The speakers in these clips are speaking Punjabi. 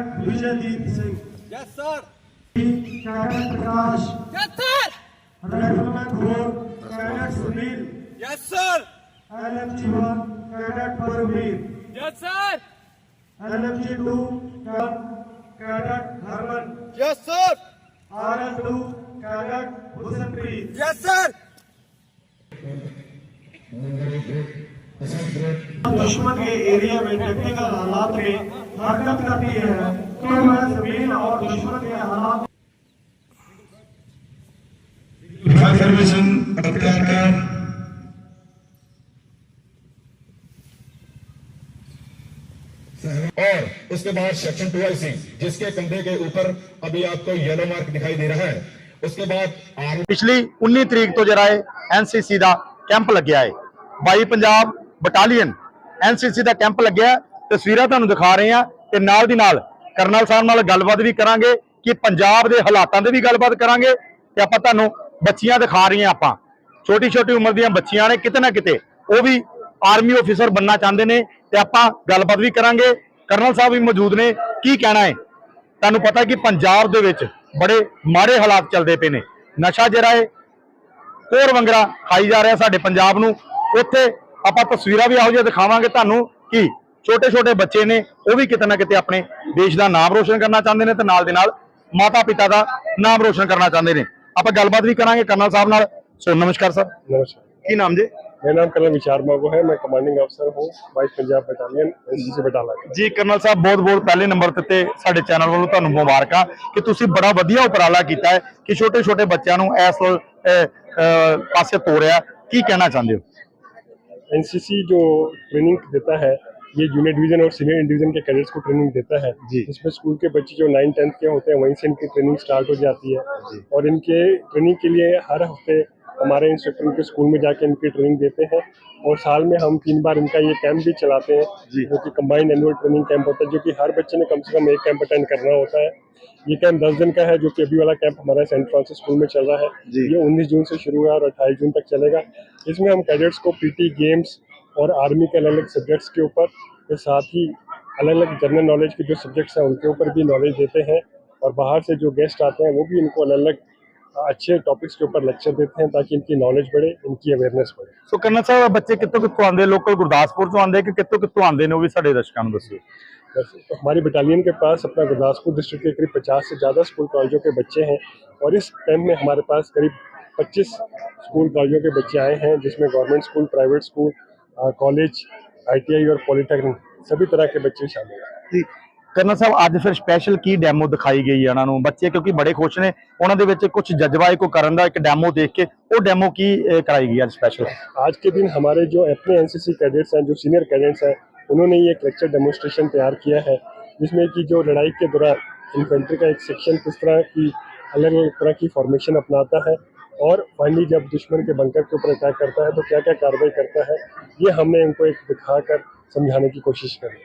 Cadet Vijaydeep Singh yes sir cadet Prakash yes sir rifleman 4 cadet Sunil yes sir LFG 1 cadet Paramvir yes sir LFG 2 cadet Harman yes sir RS 2 cadet Husanpreet yes sir दुश्मन के एरिया में टेक्निकल हालात में हरकत करती है तो मैं जमीन और दुश्मन के हालात परमिशन अख्तियार कर और उसके बाद सेक्शन टू आई सी जिसके कंधे के ऊपर अभी आपको येलो मार्क दिखाई दे रहा है उसके बाद आर्मी ਪਿਛਲੀ 19 ਤਰੀਕ ਤੋਂ ਜਿਹੜਾ ਹੈ ਐਨਸੀਸੀ ਦਾ ਕੈਂਪ ਲੱਗਿਆ ਹੈ 22 ਪੰਜਾਬ ਬਟਾਲੀਅਨ ਐਨਸੀਸੀ ਦਾ ਕੈਂਪ ਲੱਗਿਆ ਤਸਵੀਰਾਂ ਤੁਹਾਨੂੰ ਦਿਖਾ ਰਹੇ ਹਾਂ ਤੇ ਨਾਲ ਦੀ ਨਾਲ ਕਰਨਲ ਸਾਹਿਬ ਨਾਲ ਗੱਲਬਾਤ ਵੀ ਕਰਾਂਗੇ ਕਿ ਪੰਜਾਬ ਦੇ ਹਾਲਾਤਾਂ ਦੇ ਵੀ ਗੱਲਬਾਤ ਕਰਾਂਗੇ ਤੇ ਆਪਾਂ ਤੁਹਾਨੂੰ ਬੱਚੀਆਂ ਦਿਖਾ ਰਹੀਆਂ ਆਪਾਂ। ਛੋਟੀ ਛੋਟੀ ਉਮਰ ਦੀਆਂ ਬੱਚੀਆਂ ਨੇ ਕਿਤੇ ਨਾ ਕਿਤੇ ਉਹ ਵੀ ਆਰਮੀ ਅਫੀਸਰ ਬੰਨਾ ਚਾਹੁੰਦੇ ਨੇ ਤੇ ਆਪਾਂ ਗੱਲਬਾਤ ਵੀ ਕਰਾਂਗੇ। ਕਰਨਲ ਸਾਹਿਬ ਵੀ ਮੌਜੂਦ ਨੇ। ਕੀ ਕਹਿਣਾ ਹੈ? ਤੁਹਾਨੂੰ ਪਤਾ ਕਿ ਪੰਜਾਬ ਦੇ ਵਿੱਚ ਬੜੇ ਮਾੜੇ ਹਾਲਾਤ ਚੱਲਦੇ ਪਏ ਨੇ। ਨਸ਼ਾ ਜਿਹੜਾ ਹੈ ਕੋਰ ਵੰਗਰਾ ਖਾਈ ਜਾ ਰਿਹਾ ਸਾਡੇ ਪੰਜਾਬ ਨੂੰ। ਉੱਥੇ ਆਪਾਂ ਤਸਵੀਰਾਂ ਵੀ ਇਹੋ ਜਿਹੀਆਂ ਦਿਖਾਵਾਂਗੇ ਤੁਹਾਨੂੰ ਕਿ ਛੋਟੇ ਛੋਟੇ ਬੱਚੇ ਨੇ ਉਹ ਵੀ ਕਿਤੇ ਨਾ ਕਿਤੇ ਆਪਣੇ ਦੇਸ਼ ਦਾ ਨਾਮ ਰੋਸ਼ਨ ਕਰਨਾ ਚਾਹੁੰਦੇ ਨੇ ਤੇ ਨਾਲ ਦੇ ਨਾਲ ਮਾਤਾ ਪਿਤਾ ਦਾ ਨਾਮ ਰੋਸ਼ਨ ਕਰਨਾ ਚਾਹੁੰਦੇ ਨੇ ਆਪਾਂ ਗੱਲਬਾਤ ਵੀ ਕਰਾਂਗੇ ਕਰਨਲ ਸਾਹਿਬ ਨਾਲ ਸੋ ਨਮਸਕਾਰ ਸਰ नमस्कार ਕੀ ਨਾਮ ਜੀ मेरा नाम कर्नल विचार मागो है मैं कमांडिंग अफसर हूँ बाईस पंजाब बटालियन एनसीसी बटाला का ਜੀ ਕਰਨਲ ਸਾਹਿਬ ਬਹੁਤ ਬਹੁਤ ਪਹਿਲੇ ਨੰਬਰ ਤੇ ਤੇ ਸਾਡੇ ਚੈਨਲ ਵੱਲੋਂ ਤੁਹਾਨੂੰ ਮੁਬਾਰਕਾਂ ਕਿ ਤੁਸੀਂ ਬੜਾ ਵਧੀਆ ਉਪਰਾਲਾ ਕੀਤਾ ਹੈ ਕਿ ਛੋਟੇ ਛੋਟੇ ਬੱਚਿਆਂ ਨੂੰ ਇਸ ਅਹ, ਅਹ, ਪਾਸੇ ਤੋਰਿਆ ਕੀ ਕਹਿਣਾ ਚਾਹੁੰਦੇ ਹੋ एनसीसी जो ट्रेनिंग देता है ये जूनियर डिवीज़न और सीनियर डिवीज़न के कैडेट्स को ट्रेनिंग देता है। जी। इसमें स्कूल के बच्चे जो नाइन टेंथ के होते हैं वहीं से इनकी ट्रेनिंग स्टार्ट हो जाती है। और इनके ट्रेनिंग के लिए हर हफ़्ते हमारे इंस्ट्रक्टर इनके स्कूल में जाके इनकी ट्रेनिंग देते हैं। और साल में हम तीन बार इनका ये कैंप भी चलाते हैं जो। कि कंबाइंड एनुअल ट्रेनिंग कैंप होता है जो कि हर बच्चे ने कम से कम एक कैंप अटेंड करना होता है। ये कैंप दस दिन का है जो कि अभी वाला कैंप हमारा सेंट फ्रांसिस स्कूल में चल रहा है। ये उन्नीस जून से शुरू हुआ है और अट्ठाईस जून तक चलेगा। इसमें हम कैडेट्स को पीटी गेम्स और आर्मी के अलग अलग सब्जेक्ट्स के ऊपर के साथ ही अलग अलग जनरल नॉलेज के जो सब्जेक्ट्स हैं उनके ऊपर भी नॉलेज देते हैं और बाहर से जो गेस्ट आते हैं वो भी इनको अलग अलग अच्छे टॉपिक्स के ऊपर लेक्चर देते हैं ताकि इनकी नॉलेज बढ़े इनकी अवेयरनेस बढ़े ਸੋ ਕਰਨਲ ਸਾਹਿਬ ਬੱਚੇ ਕਿੱਥੋਂ ਕਿੱਥੋਂ ਆਉਂਦੇ ਲੋਕਲ ਗੁਰਦਾਸਪੁਰ ਤੋਂ ਆਉਂਦੇ ਕਿ ਕਿੱਥੋਂ ਕਿੱਥੋਂ ਆਉਂਦੇ ਨੇ ਉਹ ਵੀ ਸਾਡੇ ਦਰਸ਼ਕਾਂ ਨੂੰ ਦੱਸਿਓ वैसे तो हमारी बटालियन के पास अपना गुरदासपुर डिस्ट्रिक्ट के करीब 50 से ज़्यादा स्कूल कॉलेजों के बच्चे हैं और इस कैंप में हमारे पास करीब 25 स्कूल कॉलेजों के बच्चे आए हैं जिसमें गवर्नमेंट स्कूल प्राइवेट स्कूल अ, कॉलेज आईटीआई और पॉलिटेक्निक सभी तरह के बच्चे शामिल हैं ਜੀ ਕਰਨਲ ਸਾਹਿਬ ਅੱਜ ਫਿਰ ਸਪੈਸ਼ਲ ਕੀ ਡੈਮੋ ਦਿਖਾਈ ਗਈ ਹੈ ਉਹਨਾਂ ਨੂੰ ਬੱਚੇ ਕਿਉਂਕਿ ਬੜੇ ਖੁਸ਼ ਨੇ ਉਹਨਾਂ ਦੇ ਵਿੱਚ ਕੁਝ ਜਜ਼ਬਾ ਹੈ ਕੋਈ ਕਰਨ ਦਾ ਇੱਕ ਡੈਮੋ ਦੇਖ ਕੇ ਉਹ ਡੈਮੋ ਕੀ ਅਹ, कराई गई ਅੱਜ ਸਪੈਸ਼ਲ आज के दिन हमारे जो अपने एनसीसी कैडेट्स हैं जो सीनियर कैडेट्स हैं उन्होंने ये एक लेक्चर डेमोन्स्ट्रेशन तैयार किया है जिसमें कि जो लड़ाई के दौरान इन्फेंट्री का एक सेक्शन किस तरह की अलग अलग तरह की फॉर्मेशन अपनाता है और फाइनली जब दुश्मन के बंकर के ऊपर अटैक करता है तो क्या क्या कार्रवाई करता है ये हमने इनको एक दिखाकर समझाने की कोशिश करी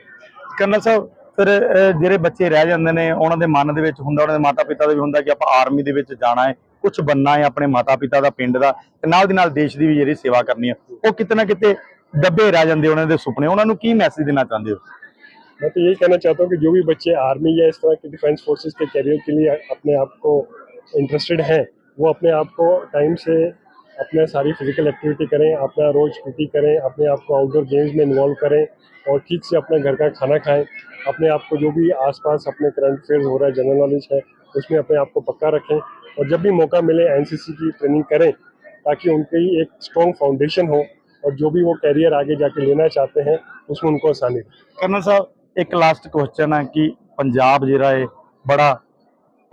ਕਰਨਲ ਸਾਹਿਬ ਫਿਰ ਅਹ, ਜਿਹੜੇ ਬੱਚੇ ਰਹਿ ਜਾਂਦੇ ਨੇ ਉਹਨਾਂ ਦੇ ਮਨ ਦੇ ਵਿੱਚ ਹੁੰਦਾ ਉਹਨਾਂ ਦੇ ਮਾਤਾ ਪਿਤਾ ਦਾ ਵੀ ਹੁੰਦਾ ਕਿ ਆਪਾਂ ਆਰਮੀ ਦੇ ਵਿੱਚ ਜਾਣਾ ਹੈ ਕੁਝ ਬੰਨਾ ਹੈ ਆਪਣੇ ਮਾਤਾ ਪਿਤਾ ਦਾ ਪਿੰਡ ਦਾ ਤੇ ਨਾਲ ਦੀ ਨਾਲ ਦੇਸ਼ ਦੀ ਵੀ ਜਿਹੜੀ ਸੇਵਾ ਕਰਨੀ ਹੈ ਉਹ ਕਿਤੇ ਨਾ ਕਿਤੇ ਦੱਬੇ ਰਹਿ ਜਾਂਦੇ ਉਹਨਾਂ ਦੇ ਸੁਪਨੇ ਉਹਨਾਂ ਨੂੰ ਕੀ ਮੈਸੇਜ ਦੇਣਾ ਚਾਹੁੰਦੇ ਹੋ मैं तो यही कहना चाहता हूँ कि जो भी बच्चे आर्मी या इस तरह के डिफेंस फोर्सेस के कैरियर के लिए अपने आप को इंटरेस्टेड हैं वो अपने आप को टाइम से अपने सारी फ़िज़िकल एक्टिविटी करें, अपना रोज़ पीटी करें, अपने आप को आउटडोर गेम्स में इन्वॉल्व करें और ठीक से अपने घर का खाना खाएँ। अपने आप को जो भी आसपास अपने करंट अफेयर्स हो रहा है जनरल नॉलेज है, उसमें अपने आप को पक्का रखें और जब भी मौका मिले एनसीसी की ट्रेनिंग करें ताकि उनकी एक स्ट्रॉन्ग फाउंडेशन हो और जो भी वो कैरियर आगे जाके लेना चाहते हैं, उसमें उनको आसानी कर्नल साहब, एक लास्ट क्वेश्चन है कि पंजाब जरा है बड़ा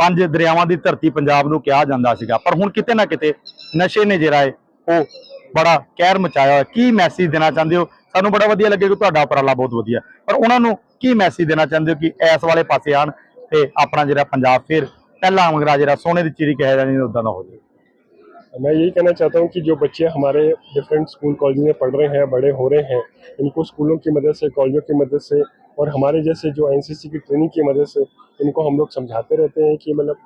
ਪੰਜ ਦਰਿਆਵਾਂ ਦੀ ਧਰਤੀ ਪੰਜਾਬ ਨੂੰ ਕਿਹਾ ਜਾਂਦਾ ਸੀਗਾ ਪਰ ਹੁਣ ਕਿਤੇ ਨਾ ਕਿਤੇ ਨਸ਼ੇ ਨੇ ਜਿਹੜਾ ਹੈ ਉਹ ਬੜਾ ਕਹਿਰ ਮਚਾਇਆ ਹੋਇਆ ਕੀ ਮੈਸੇਜ ਦੇਣਾ ਚਾਹੁੰਦੇ ਹੋ ਸਾਨੂੰ ਬੜਾ ਵਧੀਆ ਲੱਗੇ ਕਿ ਤੁਹਾਡਾ ਉਪਰਾਲਾ ਬਹੁਤ ਵਧੀਆ ਪਰ ਉਹਨਾਂ ਨੂੰ ਕੀ ਮੈਸੇਜ ਦੇਣਾ ਚਾਹੁੰਦੇ ਹੋ ਕਿ ਇਸ ਵਾਲੇ ਪਾਸੇ ਆਣ ਤੇ ਆਪਣਾ ਜਿਹੜਾ ਪੰਜਾਬ ਫਿਰ ਪਹਿਲਾ ਮੰਗਰਾ ਜਿਹੜਾ ਸੋਨੇ ਦੀ ਚਿੜੀ ਕਿਹਾ ਜਾਂਦਾ ਉਦਾਂ ਦਾ ਹੋ ਜਾਵੇ मैं यही कहना चाहता हूँ कि जो बच्चे हमारे डिफरेंट स्कूल कॉलेज में पढ़ रहे हैं बड़े हो रहे हैं इनको स्कूलों की मदद से कॉलेजों की मदद से और हमारे जैसे जो एनसीसी की ट्रेनिंग की मदद से इनको हम लोग समझाते रहते हैं कि मतलब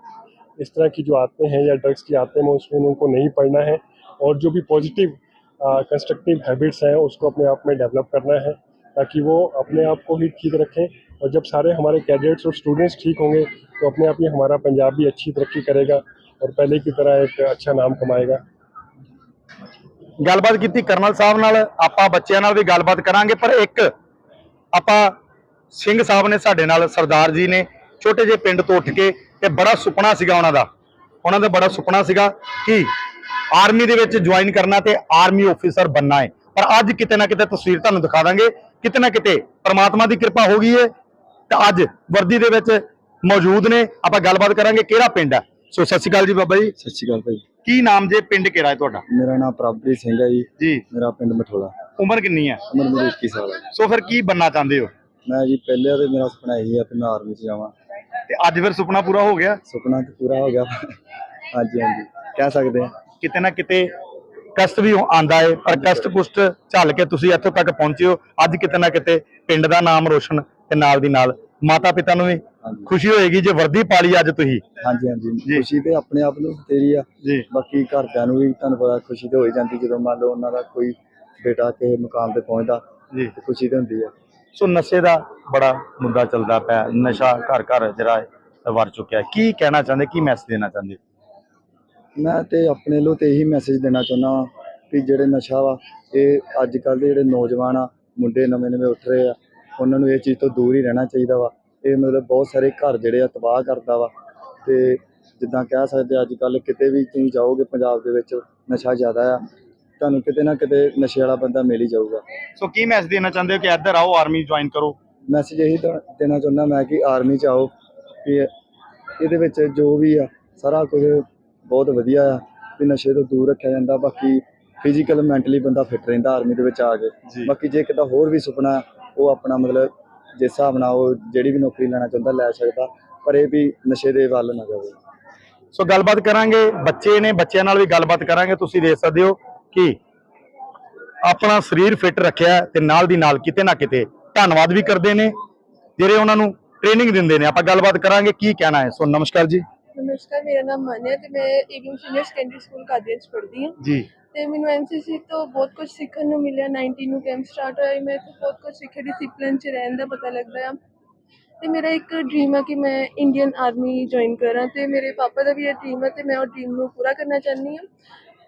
इस तरह की जो आते हैं या ड्रग्स की आते हैं उसमें उनको नहीं पढ़ना है और जो भी पॉजिटिव कंस्ट्रक्टिव हैबिट्स हैं उसको अपने आप में डेवलप करना है ताकि वो अपने आप को ही ठीक रखें और जब सारे हमारे कैडेट्स और स्टूडेंट्स ठीक होंगे तो अपने आप ही हमारा पंजाब भी अच्छी तरक्की करेगा और पहले की तरह एक अच्छा नाम कमाएगा ਗੱਲਬਾਤ ਕੀਤੀ ਕਰਨਲ ਸਾਹਿਬ ਨਾਲ ਆਪਾਂ ਬੱਚਿਆਂ ਨਾਲ ਵੀ ਗੱਲਬਾਤ ਕਰਾਂਗੇ ਪਰ ਇੱਕ ਆਪਾਂ ਸਿੰਘ ਸਾਹਿਬ ਨੇ ਸਾਡੇ ਨਾਲ ਸਰਦਾਰ ਜੀ ਨੇ ਛੋਟੇ ਜਿਹੇ ਪਿੰਡ ਤੋਂ ਉੱਠ ਕੇ ਤੇ ਬੜਾ ਸੁਪਨਾ ਸੀਗਾ ਉਹਨਾਂ ਦਾ। ਉਹਨਾਂ ਦਾ ਬੜਾ ਸੁਪਨਾ ਸੀਗਾ ਕਿ ਆਰਮੀ ਦੇ ਵਿੱਚ ਜੁਆਇਨ ਕਰਨਾ ਤੇ ਆਰਮੀ ਆਫੀਸਰ ਬੰਨਾ ਹੈ। ਪਰ ਅੱਜ ਕਿਤੇ ਨਾ ਕਿਤੇ ਤਸਵੀਰ ਤੁਹਾਨੂੰ ਦਿਖਾ ਦਾਂਗੇ। ਕਿਤੇ ਨਾ ਕਿਤੇ ਪ੍ਰਮਾਤਮਾ ਦੀ ਕਿਰਪਾ ਹੋ ਗਈ ਹੈ ਤੇ ਅੱਜ ਵਰਦੀ ਦੇ ਵਿੱਚ ਮੌਜੂਦ ਨੇ। ਆਪਾਂ ਗੱਲਬਾਤ ਕਰਾਂਗੇ ਕਿਹੜਾ ਪਿੰਡ ਹੈ। ਸੋ ਸਤਿ ਸ਼੍ਰੀ ਅਕਾਲ ਜੀ ਬਾਬਾ ਜੀ। ਸਤਿ ਸ਼੍ਰੀ ਅਕਾਲ ਭਾਈ। ਕੀ ਨਾਮ ਜੇ ਪਿੰਡ ਕਿਹੜਾ ਹੈ ਤੁਹਾਡਾ? ਮੇਰਾ ਨਾਮ ਪ੍ਰਭਜੀਤ ਸਿੰਘ ਹੈ ਜੀ। ਜੀ। ਮੇਰਾ ਪਿੰਡ ਮਠੋਲਾ। ਉਮਰ ਕਿੰਨੀ ਹੈ? ਉਮਰ ਮੇਰੀ 21 ਸਾਲ ਹੈ। ਸੋ ਫਿਰ ਕੀ ਬੰਨਾ ਚਾਹੁੰਦੇ ਹੋ? ਮੈਂ ਜੀ ਪਹਿਲੇ ਤੇ ਮੇਰਾ ਸੁਪਨਾ ਇਹੀ ਹੈ ਕਿ ਮੈਂ ਆਰਮੀ 'ਚ ਜਾਵਾਂ। ਤੇ ਅੱਜ ਫਿਰ ਸੁਪਨਾ ਪੂਰਾ ਹੋ ਗਿਆ? ਸੁਪਨਾ ਤੇ ਪੂਰਾ ਹੋ ਗਿਆ। ਹਾਂਜੀ ਹਾਂਜੀ। ਕਹਿ ਸਕਦੇ ਹਾਂ ਕਿਤੇ ਨਾ ਕਿਤੇ ਕਸ਼ਟ ਵੀ ਆਂਦਾ ਹੈ ਪਰ ਕਸ਼ਟ ਕੁਸ਼ਟ ਝੱਲ ਕੇ ਤੁਸੀਂ ਇੱਥੋਂ ਤੱਕ ਪਹੁੰਚੇ ਹੋ। ਅੱਜ ਕਿਤੇ ਨਾ ਕਿਤੇ ਪਿੰਡ ਦਾ ਨਾਮ ਰੋਸ਼ਨ ਤੇ ਨਾਲ ਦੀ ਨਾਲ ਮਾਤਾ ਪਿਤਾ ਨੂੰ ਵੀ ਹਾਂਜੀ। ਖੁਸ਼ੀ ਹੋਏਗੀ ਜੇ ਵਰਦੀ ਪਾਲੀ ਅੱਜ ਤੁਸੀਂ। ਹਾਂਜੀ ਹਾਂਜੀ। ਜੀ। ਖੁਸ਼ੀ ਤੇ ਆਪਣੇ ਆਪ ਨੂੰ ਤੇਰੀ ਆ। ਜੀ। ਬਾਕੀ ਘਰਦਿਆਂ ਨੂੰ ਵੀ ਤੁਹਾਨੂੰ ਪਤਾ ਖੁਸ਼ੀ ਤੇ ਹੋ ਹੀ ਜਾਂਦੀ ਜਦੋਂ ਮੰਨ ਲਓ ਉਹਨਾਂ ਦਾ ਕੋਈ ਬੇਟਾ ਕਿਸੇ ਮੁਕਾਮ ਤੇ ਪਹੁੰਚਦਾ ਜੀ। ਤੇ ਖੁਸ਼ੀ ਤੇ ਹੁੰਦੀ ਹੈ ਸੋ ਨਸ਼ੇ ਦਾ ਬੜਾ ਮੁੱਦਾ ਚੱਲਦਾ ਪਿਆ, ਨਸ਼ਾ ਘਰ ਘਰ ਜਿਹੜਾ ਵਰ ਚੁੱਕਿਆ ਕੀ ਕਹਿਣਾ ਚਾਹੁੰਦੇ, ਕੀ ਮੈਸੇਜ ਦੇਣਾ ਚਾਹੁੰਦੇ? ਮੈਂ ਤੇ ਆਪਣੇ ਲੋ ਤੇ ਇਹੀ ਮੈਸੇਜ ਦੇਣਾ ਚਾਹੁੰਦਾ ਵਾਂ ਕਿ ਜਿਹੜੇ ਨਸ਼ਾ ਵਾ, ਇਹ ਅੱਜ ਕੱਲ ਦੇ ਜਿਹੜੇ ਨੌਜਵਾਨ ਆ, ਮੁੰਡੇ ਨਵੇਂ ਨਵੇਂ ਉੱਠ ਰਹੇ ਆ, ਉਹਨਾਂ ਨੂੰ ਇਹ ਚੀਜ਼ ਤੋਂ ਦੂਰ ਹੀ ਰਹਿਣਾ ਚਾਹੀਦਾ ਵਾ। ਇਹ ਮਤਲਬ ਬਹੁਤ ਸਾਰੇ ਘਰ ਜਿਹੜੇ ਆ ਤਬਾਹ ਕਰਦਾ ਵਾ ਤੇ ਜਿੱਦਾਂ ਕਹਿ ਸਕਦੇ ਅੱਜ ਕੱਲ ਕਿਤੇ ਵੀ ਤੁਸੀਂ ਜਾਓਗੇ ਪੰਜਾਬ ਦੇ ਵਿੱਚ, ਨਸ਼ਾ ਜ਼ਿਆਦਾ ਆ ਤੁਹਾਨੂੰ ਕਿਤੇ ਨਾ ਕਿਤੇ ਨਸ਼ੇ ਵਾਲਾ ਬੰਦਾ ਮਿਲ ਹੀ ਜਾਊਗਾ। ਸੋ ਕੀ ਮੈਸੇਜ ਦੇਣਾ ਚਾਹੁੰਦੇ ਹੋ ਕਿ ਇੱਧਰ ਆਓ ਆਰਮੀ ਜੁਆਇਨ ਕਰੋ? ਮੈਸੇਜ ਇਹੀ ਦੇਣਾ ਚਾਹੁੰਦਾ ਮੈਂ ਕਿ ਆਰਮੀ ਚ ਆਓ ਕਿ ਇਹਦੇ ਵਿੱਚ ਜੋ ਵੀ ਆ ਸਾਰਾ ਕੁਝ ਬਹੁਤ ਵਧੀਆ ਆ ਵੀ ਨਸ਼ੇ ਤੋਂ ਦੂਰ ਰੱਖਿਆ ਜਾਂਦਾ ਬਾਕੀ ਫਿਜ਼ੀਕਲ ਮੈਂਟਲੀ ਬੰਦਾ ਫਿੱਟ ਰਹਿੰਦਾ ਆਰਮੀ ਦੇ ਵਿੱਚ ਆ ਕੇ। ਬਾਕੀ ਜੇ ਕਿਤਾ ਹੋਰ ਵੀ ਸੁਪਨਾ ਉਹ ਆਪਣਾ ਮਤਲਬ ਜਿਸ ਹਿਸਾਬ ਨਾਲ ਉਹ ਜਿਹੜੀ ਵੀ ਨੌਕਰੀ ਲੈਣਾ ਚਾਹੁੰਦਾ ਲੈ ਸਕਦਾ ਪਰ ਇਹ ਵੀ ਨਸ਼ੇ ਦੇ ਵੱਲ ਨਾ ਜਾਵੇ। ਸੋ ਗੱਲਬਾਤ ਕਰਾਂਗੇ ਬੱਚੇ ਨੇ ਬੱਚਿਆਂ ਨਾਲ ਵੀ ਗੱਲਬਾਤ ਕਰਾਂਗੇ ਤੁਸੀਂ ਦੇਖ ਸਕਦੇ ਹੋ। ਕਿ ਆਪਣਾ ਸਰੀਰ ਫਿੱਟ ਰੱਖਿਆ ਤੇ ਨਾਲ ਦੀ ਨਾਲ ਕਿਤੇ ਨਾ ਕਿਤੇ ਧੰਨਵਾਦ ਵੀ ਕਰਦੇ ਨੇ ਜਿਹੜੇ ਉਹਨਾਂ ਨੂੰ ਟ੍ਰੇਨਿੰਗ ਦਿੰਦੇ ਨੇ। ਆਪਾਂ ਗੱਲਬਾਤ ਕਰਾਂਗੇ ਕੀ ਕਹਿਣਾ ਹੈ। ਸੋ ਨਮਸਕਾਰ ਜੀ। ਨਮਸਕਾਰ ਮੇਰਾ ਨਾਮ ਮਾਨਿਆ ਤੇ ਮੈਂ ਏਵਿੰਗ ਸੀਨੀਅਰ ਸੈਕੰਡਰੀ ਸਕੂਲ ਕਾਦੀਆਂ 'ਚ ਪੜ੍ਹਦੀ ਹਾਂ। ਜੀ। ਤੇ ਮੈਨੂੰ ਐਨਸੀਸੀ ਤੋਂ ਬਹੁਤ ਕੁਝ ਸਿੱਖਣ ਨੂੰ ਮਿਲਿਆ। 19 ਨੂੰ ਕੈਂਪ ਸਟਾਰਟ ਹੋਇਆ। ਮੈਂ ਇੱਥੇ ਬਹੁਤ ਕੁਝ ਸਿੱਖਿਆ। ਡਿਸਪਲਿਨ 'ਚ ਰਹਿਣ ਦਾ ਪਤਾ ਲੱਗਦਾ ਆ। ਤੇ ਮੇਰਾ ਇੱਕ ਡ੍ਰੀਮ ਆ ਕਿ ਮੈਂ ਇੰਡੀਅਨ ਆਰਮੀ ਜੁਆਇਨ ਕਰਾਂ। ਤੇ ਮੇਰੇ ਪਾਪਾ ਦਾ ਵੀ ਇਹ ਡ੍ਰੀਮ ਹੈ ਤੇ ਮੈਂ ਉਹ ਡ੍ਰੀਮ ਨੂੰ ਪੂਰਾ ਕਰਨਾ ਚਾਹੁੰਦੀ ਹਾਂ।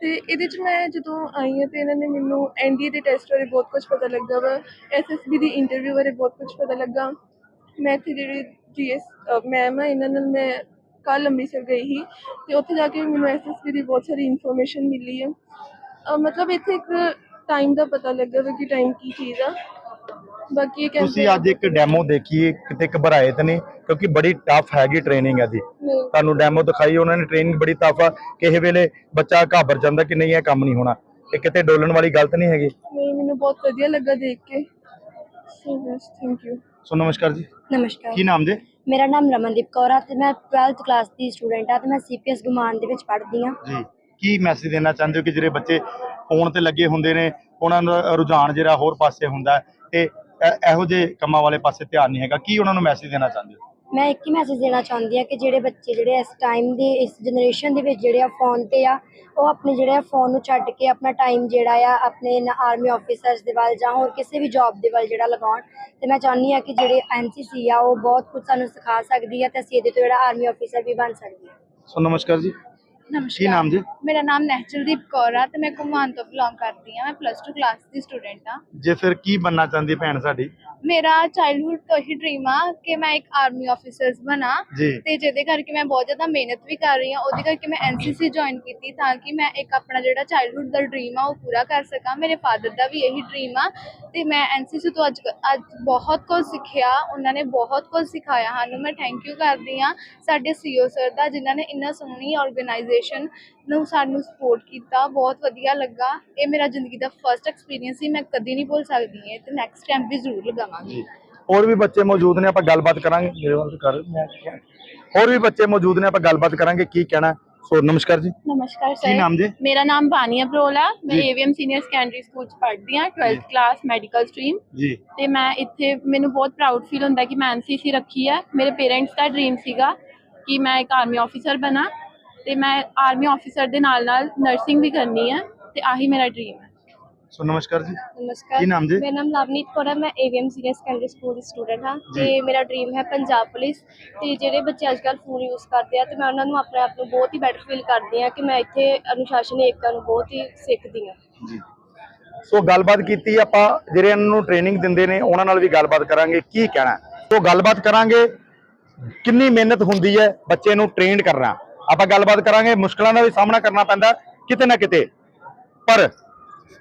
ਤੇ ਇਹਦੇ 'ਚ ਮੈਂ ਜਦੋਂ ਆਈ ਹਾਂ ਤੇ ਇਹਨਾਂ ਨੇ ਮੈਨੂੰ ਐਨਡੀਏ ਦੇ ਟੈਸਟ ਬਾਰੇ ਬਹੁਤ ਕੁਝ ਪਤਾ ਲੱਗਾ ਵਾ ਐਸਐਸਬੀ ਦੀ ਇੰਟਰਵਿਊ ਬਾਰੇ ਬਹੁਤ ਕੁਝ ਪਤਾ ਲੱਗਾ। ਮੈਂ ਇੱਥੇ ਜਿਹੜੇ ਜੀਐਸ ਮੈਮ ਆ, ਇਹਨਾਂ ਨਾਲ ਮੈਂ ਕੱਲ੍ਹ ਅੰਮ੍ਰਿਤਸਰ ਗਈ ਸੀ ਤੇ ਉੱਥੇ ਜਾ ਕੇ ਵੀ ਮੈਨੂੰ ਐਸਐਸਬੀ ਦੀ ਬਹੁਤ ਸਾਰੀ ਇਨਫੋਰਮੇਸ਼ਨ ਮਿਲੀ ਹੈ ਮਤਲਬ ਇੱਥੇ ਇੱਕ ਟਾਈਮ ਦਾ ਪਤਾ ਲੱਗਾ ਵਾ ਕਿ ਟਾਈਮ ਕੀ ਚੀਜ਼ ਆ। ਬਾਕੀ ਇਹ ਤੁਸੀਂ ਕਹਿੰਦੇ ਅੱਜ ਇੱਕ ਡੈਮੋ ਦੇਖੀ, ਕਿਤੇ ਘਬਰਾਏ ਤਾਂ ਨਹੀਂ? ਕਿਉਂਕਿ ਬੜੀ ਟਫ ਹੈਗੀ ਟ੍ਰੇਨਿੰਗ ਇਹਦੀ ਤੁਹਾਨੂੰ ਡੈਮੋ ਦਿਖਾਈ ਉਹਨਾਂ ਨੇ ਟ੍ਰੇਨਿੰਗ ਬੜੀ ਟਫ ਆ। ਕਿਸੇ ਵੇਲੇ ਬੱਚਾ ਘਾਬਰ ਜਾਂਦਾ ਕਿ ਨਹੀਂ ਇਹ ਕੰਮ ਨਹੀਂ ਹੋਣਾ। ਇਹ ਕਿਤੇ ਡੋਲਣ ਵਾਲੀ ਗਲਤ ਨਹੀਂ ਹੈਗੀ। ਨਹੀਂ ਮੈਨੂੰ ਬਹੁਤ ਵਧੀਆ ਲੱਗਾ ਦੇਖ ਕੇ। ਸੋ ਬਸ ਥੈਂਕ ਯੂ ਸੋ ਨਮਸਕਾਰ ਜੀ। ਨਮਸਕਾਰ। ਕੀ ਨਾਮ ਜੇ? ਮੇਰਾ ਨਾਮ ਰਮਨਦੀਪ ਕੌਰ ਆ ਤੇ ਮੈਂ 12th ਕਲਾਸ ਦੀ ਸਟੂਡੈਂਟ ਆ ਤੇ ਮੈਂ ਸੀਪੀਐਸ ਗੁਮਾਨ ਦੇ ਵਿੱਚ ਪੜ੍ਹਦੀ ਆ। ਜੀ। ਕੀ ਮੈਸੇਜ ਦੇਣਾ ਚਾਹੁੰਦੇ ਹੋ ਕਿ ਜਿਹੜੇ ਬੱਚੇ ਫੋਨ ਤੇ ਲੱਗੇ ਹੁੰਦੇ ਨੇ ਉਹਨਾਂ ਦਾ ਰੁਝਾਨ ਜਿਹੜਾ ਹੋਰ ਪਾਸੇ ਹੁੰਦਾ ਤੇ ਇਹੋ ਜਿਹੇ ਕੰਮਾਂ ਵਾਲੇ ਪਾਸੇ ਧਿਆਨ ਨਹੀਂ ਹੈਗਾ। ਕੀ ਉਹਨਾਂ ਨੂੰ ਮੈਸੇਜ ਦੇਣਾ ਚਾਹੁੰਦੇ ਹੋ? ਮੈਂ ਇੱਕ ਹੀ ਮੈਸੇਜ ਦੇਣਾ ਚਾਹੁੰਦੀ ਆ ਕਿ ਜਿਹੜੇ ਬੱਚੇ ਜਿਹੜੇ ਇਸ ਟਾਈਮ ਦੇ, ਇਸ ਜਨਰੇਸ਼ਨ ਦੇ ਵਿੱਚ ਜਿਹੜੇ ਆ ਫੋਨ ਤੇ ਆ, ਉਹ ਆਪਣੇ ਜਿਹੜੇ ਆ ਫੋਨ ਨੂੰ ਛੱਡ ਕੇ ਆਪਣਾ ਟਾਈਮ ਜਿਹੜਾ ਆ, ਆਪਣੇ ਆਰਮੀ ਆਫੀਸਰਸ ਦੇ ਵੱਲ ਜਾਂ ਹੋਰ ਕਿਸੇ ਵੀ ਜੌਬ ਦੇ ਵੱਲ ਜਿਹੜਾ ਲਗਾਉਣ। ਤੇ ਮੈਂ ਚਾਹੁੰਦੀ ਆ ਕਿ ਜਿਹੜੇ ਐਨਸੀਸੀ ਆ, ਉਹ ਬਹੁਤ ਕੁਝ ਸਾਨੂੰ ਸਿਖਾ ਸਕਦੀ ਆ ਤੇ ਅਸੀਂ ਇਹਦੇ ਤੋਂ ਜਿਹੜਾ ਆਰਮੀ ਆਫੀਸਰ ਵੀ ਬਣ ਸਕਦੇ ਆ। ਸੋ ਨਮਸਕਾਰ ਜੀ। ਕੀ ਨਾਮ ਜੀ? ਮੇਰਾ ਨਾਮ ਨਹਿਚਲਦੀਪ ਕੌਰ ਆ ਤੇ ਮੈਂ ਘੁਮਾਨ ਤੋਂ ਬਿਲੋਂਗ ਕਰਦੀ ਆ ਮੈਂ ਪਲੱਸ 2 ਕਲਾਸ ਦੀ ਸਟੂਡੈਂਟ ਆ ਜੇ ਫਿਰ ਕੀ ਬੰਨਾ ਚਾਹੁੰਦੀ ਭੈਣ ਸਾਡੀ? ਮੇਰਾ ਚਾਈਲਡਹੂਡ ਤੋਂ ਹੀ ਡ੍ਰੀਮ ਆ ਕਿ ਮੈਂ ਇੱਕ ਆਰਮੀ ਆਫੀਸਰਸ ਬਣਾ ਜੀ। ਤੇ ਜਿਹਦੇ ਕਰਕੇ ਮੈਂ ਬਹੁਤ ਜ਼ਿਆਦਾ ਮਿਹਨਤ ਵੀ ਕਰ ਰਹੀ ਹਾਂ। ਉਹਦੇ ਕਰਕੇ ਮੈਂ ਐਨਸੀਸੀ ਜੁਆਇਨ ਕੀਤੀ ਤਾਂ ਕਿ ਮੈਂ ਇੱਕ ਆਪਣਾ ਜਿਹੜਾ ਚਾਈਲਡਹੂਡ ਦਾ ਡ੍ਰੀਮ ਆ ਉਹ ਪੂਰਾ ਕਰ ਸਕਾਂ। ਮੇਰੇ ਫਾਦਰ ਦਾ ਵੀ ਇਹੀ ਡ੍ਰੀਮ ਆ ਤੇ ਮੈਂ ਐਨਸੀਸੀ ਤੋਂ ਅੱਜ ਅੱਜ ਬਹੁਤ ਕੁਝ ਸਿੱਖਿਆ। ਉਹਨਾਂ ਨੇ ਬਹੁਤ ਕੁਝ ਸਿਖਾਇਆ ਸਾਨੂੰ। ਮੈਂ ਥੈਂਕ ਯੂ ਕਰਦੀ ਆ ਸਾਡੇ ਸੀਓ ਸਰ ਦਾ ਜਿਨ੍ਹਾਂ ਨੇ ਇੰਨਾ ਸੋਹਣੀ ਆਰਗੇਨਾਈਜੇਸ਼ਨ ਨੂੰ ਸਾਨੂੰ ਸਪੋਰਟ ਕੀਤਾ ਬਹੁਤ ਵਧੀਆ ਲੱਗਾ। ਇਹ ਮੇਰਾ ਜ਼ਿੰਦਗੀ ਦਾ ਫਰਸਟ ਐਕਸਪੀਰੀਅੰਸ ਸੀ ਮੈਂ ਕਦੀ ਨਹੀਂ ਭੁੱਲ ਸਕਦੀ ਇਹ ਤੇ ਨੈਕਸਟ ਟਾਈਮ ਵੀ ਜ਼ਰੂਰ ਲਗਾਵਾਂਗੀ। ਹੋਰ ਵੀ ਬੱਚੇ ਮੌਜੂਦ ਨੇ ਆਪਾਂ ਗੱਲਬਾਤ ਕਰਾਂਗੇ। ਮੇਰੇ ਵੱਲ ਕਰ ਮੈਂ। ਹੋਰ ਵੀ ਬੱਚੇ ਮੌਜੂਦ ਨੇ ਆਪਾਂ ਗੱਲਬਾਤ ਕਰਾਂਗੇ ਕੀ ਕਹਿਣਾ। ਸੋ ਨਮਸਕਾਰ ਜੀ। ਨਮਸਕਾਰ ਕੀ ਨਾਮ ਜੀ? ਮੇਰਾ ਨਾਮ ਬਾਨੀਆ ਬਰੋਲਾ। ਮੈਂ। ਏਵੀਐਮ ਸੀਨੀਅਰ ਸੈਕੰਡਰੀ ਸਕੂਲ ਚ ਪੜ੍ਹਦੀ ਹਾਂ 12th ਕਲਾਸ ਮੈਡੀਕਲ ਸਟਰੀਮ ਜੀ। ਤੇ ਮੈਂ ਇੱਥੇ ਮੈਨੂੰ ਬਹੁਤ ਪ੍ਰਾਊਡ ਫੀਲ ਹੁੰਦਾ ਕਿ ਮੈਂ ਐਨਸੀਸੀ ਰੱਖੀ ਹੈ ਮੇਰੇ ਪੇਰੈਂਟਸ ਦਾ ਡ੍ਰੀਮ ਸੀਗਾ ਕਿ ਮੈਂ ਇੱਕ ਆਰਮੀ ਆਫੀਸਰ ਬਣਾ। ਤੇ ਮੈਂ ਆਰਮੀ ਆਫੀਸਰ ਦੇ ਨਾਲ ਨਾਲ ਨਰਸਿੰਗ ਵੀ ਕਰਨੀ ਹੈ ਤੇ ਆਹੀ ਮੇਰਾ ਡ੍ਰੀਮ ਹੈ ਸੋ ਨਮਸਕਾਰ ਜੀ। ਨਮਸਕਾਰ। ਕੀ ਨਾਮ ਜੀ? ਮੇਰਾ ਨਾਮ ਲਵਨੀਤ ਕੌਰ ਹੈ ਮੈਂ ਏਵੀਐਮ ਸੀਨੀਅਰ ਸੈਕੰਡਰੀ ਸਕੂਲ ਦੀ ਸਟੂਡੈਂਟ ਹਾਂ ਤੇ ਮੇਰਾ ਡ੍ਰੀਮ ਹੈ ਪੰਜਾਬ ਪੁਲਿਸ ਤੇ ਜਿਹੜੇ ਬੱਚੇ ਅੱਜਕੱਲ ਫੋਨ ਯੂਜ਼ ਕਰਦੇ ਆ ਤੇ ਮੈਂ ਉਹਨਾਂ ਨੂੰ ਆਪਣੇ ਆਪ ਨੂੰ ਬਹੁਤ ਹੀ ਬੈਟਰ ਫੀਲ ਕਰਦੀ ਹਾਂ ਕਿ ਮੈਂ ਇੱਥੇ ਅਨੁਸ਼ਾਸਨ ਏਕਤਾ ਨੂੰ ਬਹੁਤ ਹੀ ਸਿੱਖਦੀ ਹਾਂ। ਸੋ ਗੱਲਬਾਤ ਕੀਤੀ ਆਪਾਂ ਜਿਹੜੇ ਇਹਨਾਂ ਨੂੰ ਟ੍ਰੇਨਿੰਗ ਦਿੰਦੇ ਨੇ ਉਹਨਾਂ ਨਾਲ ਵੀ ਗੱਲਬਾਤ ਕਰਾਂਗੇ ਕੀ ਕਹਿਣਾ? ਸੋ ਗੱਲਬਾਤ ਕਰਾਂਗੇ ਕਿੰਨੀ ਮਿਹਨਤ ਹੁੰਦੀ ਹੈ ਬੱਚੇ ਨੂੰ ਟ੍ਰੇਨਡ ਕਰਨਾ? ਆਪਾਂ ਗੱਲਬਾਤ ਕਰਾਂਗੇ ਮੁਸ਼ਕਲਾਂ ਦਾ ਵੀ ਸਾਹਮਣਾ ਕਰਨਾ ਪੈਂਦਾ ਕਿਤੇ ਨਾ ਕਿਤੇ। ਪਰ